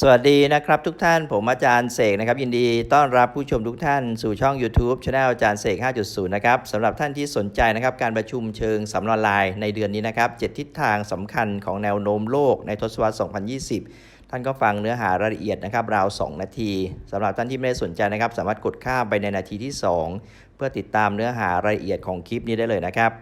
สวัสดีนะครับทุกท่านผมอาจารย์เสกนะครับ ยินดีต้อนรับผู้ชมทุกท่านสู่ช่อง YouTube c h anel อาจารย์เสก 5.0 นะครับสำหรับท่านที่สนใจนะครับการประชุมเชิงสำนวนลายในเดือนนี้นะครับเจ็ดทิศทางสำคัญของแนวโน้มโลกในทศวรรษ 2020 ท่านก็ฟังเนื้อหารายละเอียดนะครับราว 2 นาทีสำหรับท่านที่ไม่ได้สนใจนะครับ สามารถกดข้ามไปในนาทีที่ 2 เพื่อติดตามเนื้อหารายละเอียดของคลิปนี้ได้เลยนะครับ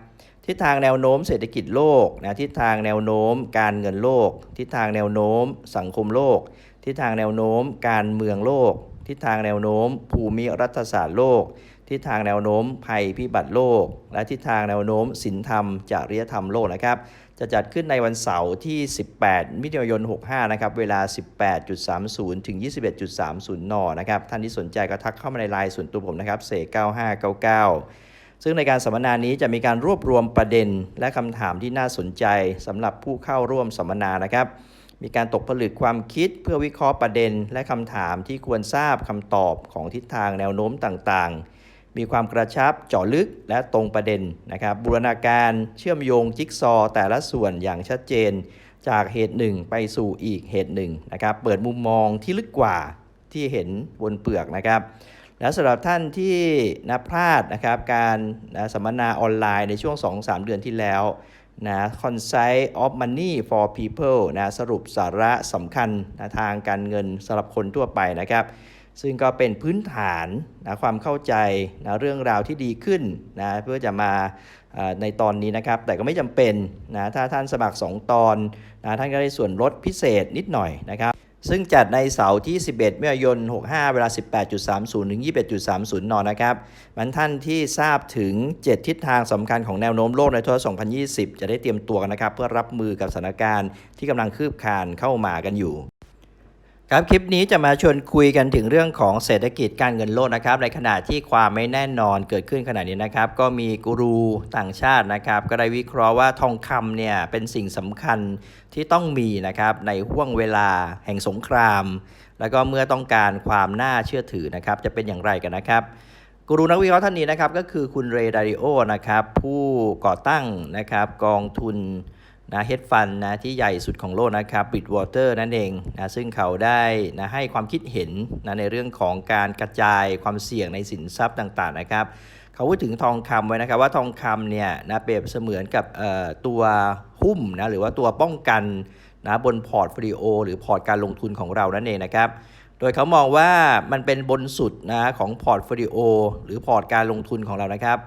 ทิศทางแนวโน้มเศรษฐกิจโลกนะทิศทางแนวโน้มการเงินโลก ทิศทางแนวโน้มสังคมโลก ทิศทางแนวโน้มการเมืองโลก ทิศทางแนวโน้ม ภูมิรัฐศาสตร์โลก ทิศทางแนวโน้มภัยพิบัติโลก และทิศทางแนวโน้มศีลธรรมจริยธรรมโลกนะครับจะจัดขึ้นในวันเสาร์ที่ 18 มิถุนายน 65 นะครับ เวลา 18.30 ถึง 21.30 น นะครับ ท่านที่สนใจก็ทักเข้ามาในไลน์ส่วนตัวผมนะครับเสก9599 ซึ่งในการสัมมนานี้จะมีการรวบรวมประเด็น และคำถามที่น่าสนใจสำหรับผู้เข้าร่วมสัมมนานะครับ มีการตกผลึกความคิดเพื่อวิเคราะห์ประเด็น และคำถามที่ควรทราบคำตอบของทิศทางแนวโน้มต่างๆ มีความกระชับเจาะลึกและตรงประเด็นนะครับ บูรณาการเชื่อมโยงจิ๊กซอว์แต่ละส่วนอย่างชัดเจน จากเหตุหนึ่งไปสู่อีกเหตุหนึ่งนะครับ เปิดมุมมองที่ลึกกว่าที่เห็นบนเปลือกนะครับ และสำหรับท่านที่นะพลาดนะครับการนะสัมมนาออนไลน์ในช่วง 2-3 เดือนที่แล้วนะ Consight of Money for People นะสรุปสาระสำคัญนะทางการเงินสำหรับคนทั่วไปนะครับ ซึ่งก็เป็นพื้นฐานนะความเข้าใจนะเรื่องราวที่ดีขึ้นนะเพื่อจะมาในตอนนี้นะครับ แต่ก็ไม่จำเป็นนะถ้าท่านสมัคร 2 ตอนนะท่านก็ได้ส่วนลดพิเศษนิดหน่อยนะครับ ซึ่งจัดในเสาร์ที่ 11 มิถุนายน 65 เวลา 18.30 ถึง 21.30 น นะครับ มันท่านที่ทราบถึง 7 ทิศทางสำคัญของแนวโน้มโลกในทศวรรษ 2020 จะได้เตรียมตัวกันนะครับ เพื่อรับมือกับสถานการณ์ที่กำลังคืบคลานเข้ามากันอยู่ ครับคลิปนี้จะมาชวนคุยกันถึงเรื่องของเศรษฐกิจการเงินโลกนะครับ ในขณะที่ความไม่แน่นอนเกิดขึ้นขณะนี้นะครับ ก็มีกูรูต่างชาตินะครับ ก็ได้วิเคราะห์ว่าทองคำเนี่ยเป็นสิ่งสำคัญที่ต้องมีนะครับในห่วงเวลาแห่งสงคราม แล้วก็เมื่อต้องการความน่าเชื่อถือนะครับ จะเป็นอย่างไรกันนะครับกูรูนักวิเคราะห์ท่านนี้นะครับก็คือคุณเรดาริโอนะครับผู้ก่อตั้งนะครับกองทุน นะเฮดฟันนะที่ใหญ่สุดของโลกนะครับบิดวอเตอร์นั่นเองนะซึ่งเขาได้นะให้ความคิดเห็นนะในเรื่องของการกระจายความเสี่ยงในสินทรัพย์ต่างๆนะครับเขาพูดถึงทองคำไว้นะครับว่าทองคำเนี่ยนะเปรียบเสมือนกับเอ่อตัวหุ้มนะหรือว่าตัวป้องกันนะบนพอร์ตโฟลิโอ หรือพอร์ตการลงทุนของเรานั่นเองนะครับโดยเขามองว่ามันเป็นบนสุดนะของพอร์ตโฟลิโอหรือพอร์ตการลงทุนของเรานะครับ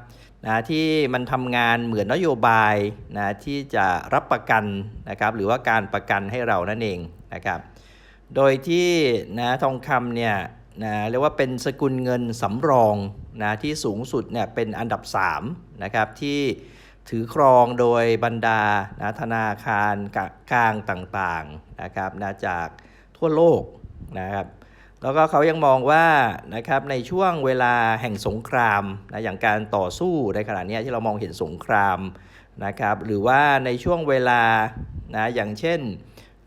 นะที่มันทำงานเหมือนนโยบายนะที่จะรับประกันนะครับหรือว่าการประกันให้เรานั่นเองนะครับโดยที่นะทองคำเนี่ยนะเรียกว่าเป็นสกุลเงินสำรองนะที่สูงสุดเนี่ยเป็นอันดับ3นะครับที่ถือครองโดยบรรดานะธนาคารกลางต่างๆนะครับนะจากทั่วโลกนะครับ แล้วก็เขายังมองว่านะครับในช่วงเวลาแห่งสงครามนะอย่างการต่อสู้ในขณะนี้ที่เรามองเห็นสงครามนะครับหรือว่าในช่วงเวลานะอย่างเช่น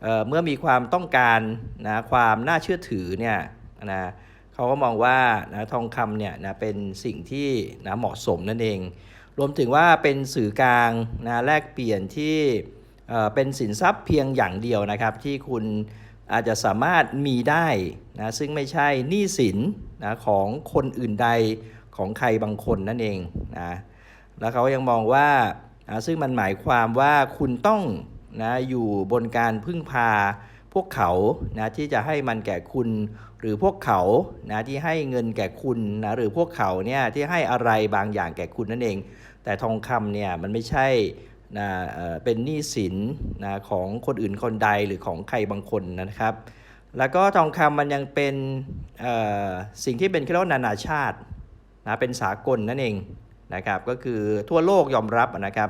เเมื่อมีความต้องการนะความน่าเชื่อถือเนี่ยนะเขาก็มองว่านะทองคำเนี่ยนะเป็นสิ่งที่นะเหมาะสมนั่นเอง รวมถึงว่าเป็นสื่อกลางนะแลกเปลี่ยนที่เอ่อเป็นสินทรัพย์เพียงอย่างเดียวนะครับที่คุณ อาจจะสามารถมีได้นะซึ่งไม่ใช่หนี้สินนะของคนอื่นใดของใครบางคนนั่นเองนะแล้วเขายังมองว่านะซึ่งมันหมายความว่าคุณต้องนะอยู่บนการพึ่งพาพวกเขานะที่จะให้มันแก่คุณ หรือพวกเขานะที่ให้เงินแก่คุณนะหรือพวกเขาเนี่ยที่ให้อะไรบางอย่างแก่คุณนั่นเอง แต่ทองคำเนี่ยมันไม่ใช่ นะเป็นหนี้สินนะของคนอื่นคนใดหรือของใครบางคนนะครับ แล้วก็ทองคำมันยังเป็นสิ่งที่เป็นเรียกว่านานาชาตินะเป็นสากลนั่นเองนะครับก็คือทั่วโลกยอมรับนะครับ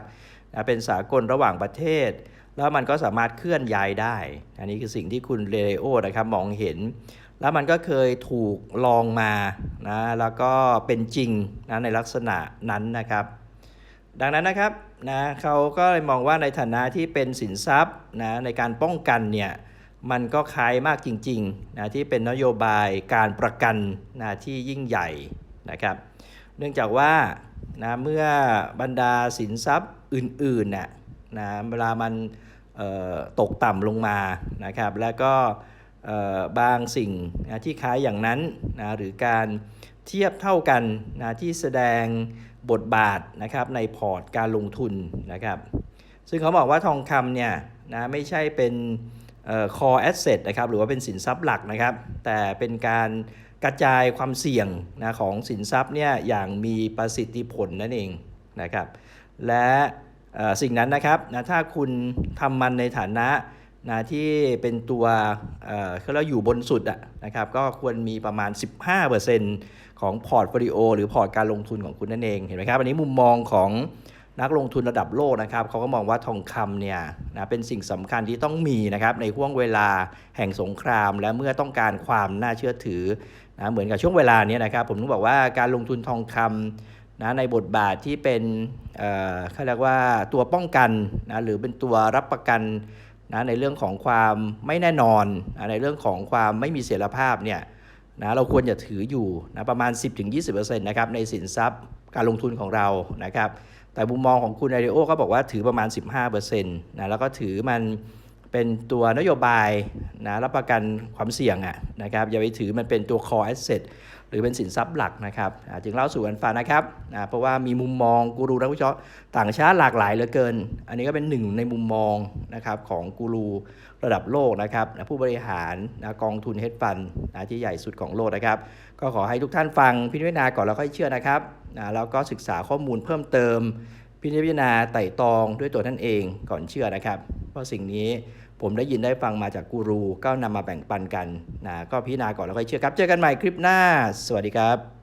นะเป็นสากลระหว่างประเทศ แล้วมันก็สามารถเคลื่อนย้ายได้ อันนี้คือสิ่งที่คุณเรโอนะครับมองเห็น แล้วมันก็เคยถูกลองมานะแล้วก็เป็นจริงนะในลักษณะนั้นนะครับ ดังนั้นนะครับนะเขาก็เลยมองว่าในฐานะที่เป็นสินทรัพย์นะในการป้องกันเนี่ยมันก็คล้ายมากจริงๆนะที่เป็นนโยบายการประกันนะที่ยิ่งใหญ่นะครับ เนื่องจากว่านะเมื่อบรรดาสินทรัพย์อื่นๆน่ะนะเวลามันตกต่ำลงมานะครับ แล้วก็บางสิ่งนะที่คล้ายอย่างนั้นนะหรือการ เทียบเท่ากันนะที่แสดงบทบาทนะครับในพอร์ตการลงทุนนะครับ ซึ่งเขาบอกว่าทองคำเนี่ยนะไม่ใช่เป็นเอ่อ core asset นะครับหรือว่าเป็นสินทรัพย์หลักนะครับ แต่เป็นการกระจายความเสี่ยงนะของสินทรัพย์เนี่ยอย่างมีประสิทธิผลนั่นเองนะครับ และสิ่งนั้นนะครับนะถ้าคุณทำมันในฐานะ นะที่เป็นตัวเอ่อเขาเรียกว่าอยู่บนสุดอะนะครับก็ควรมีประมาณ 15%ของพอร์ตโฟลิโอหรือพอร์ตการลงทุนของคุณนั่นเองเห็นไหมครับอันนี้มุมมองของนักลงทุนระดับโลกนะครับเขาก็มองว่าทองคำเนี่ยนะเป็นสิ่งสำคัญที่ต้องมีนะครับในห่วงเวลาแห่งสงคราม และเมื่อต้องการความน่าเชื่อถือนะเหมือนกับช่วงเวลาเนี้นะครับ ผมต้องบอกว่าการลงทุนทองคำนะในบทบาทที่เป็นเอ่อเขาเรียกว่าตัวป้องกันนะหรือเป็นตัวรับประกัน นะในเรื่องของความไม่แน่นอนนะในเรื่องของความไม่มีเสถียรภาพเนี่ยนะเราควรจะถืออยู่นะประมาณ 10-20%นะครับในสินทรัพย์การลงทุนของเรานะครับแต่มุมมองของคุณไอเดโอก็บอกว่าถือประมาณ 15%นะแล้วก็ถือมัน เป็นตัวนโยบายนะรับประกันความเสี่ยงอะนะครับอย่าไปถือมันเป็นตัว core asset หรือเป็นสินทรัพย์หลักนะครับจึงเล่าสู่กันฟังนะครับเพราะว่ามีมุมมองกูรูนักวิเคราะห์ต่างชาติหลากหลายเหลือเกิน อันนี้ก็เป็นหนึ่งในมุมมองนะครับของกูรูระดับโลกนะครับผู้บริหารนะกองทุนเฮดฟันนะที่ใหญ่สุดของโลกนะครับ ก็ขอให้ทุกท่านฟังพิจารณาก่อนแล้วค่อยเชื่อนะครับนะแล้วก็ศึกษาข้อมูลเพิ่มเติม พิจารณาไต่ตองด้วยตัวท่านเองก่อนเชื่อนะครับ เพราะสิ่งนี้ผมได้ยินได้ฟังมาจากกูรูก็นำมาแบ่งปันกันนะก็พิจารณาก่อนแล้วค่อยเชื่อครับ เจอกันใหม่คลิปหน้า สวัสดีครับ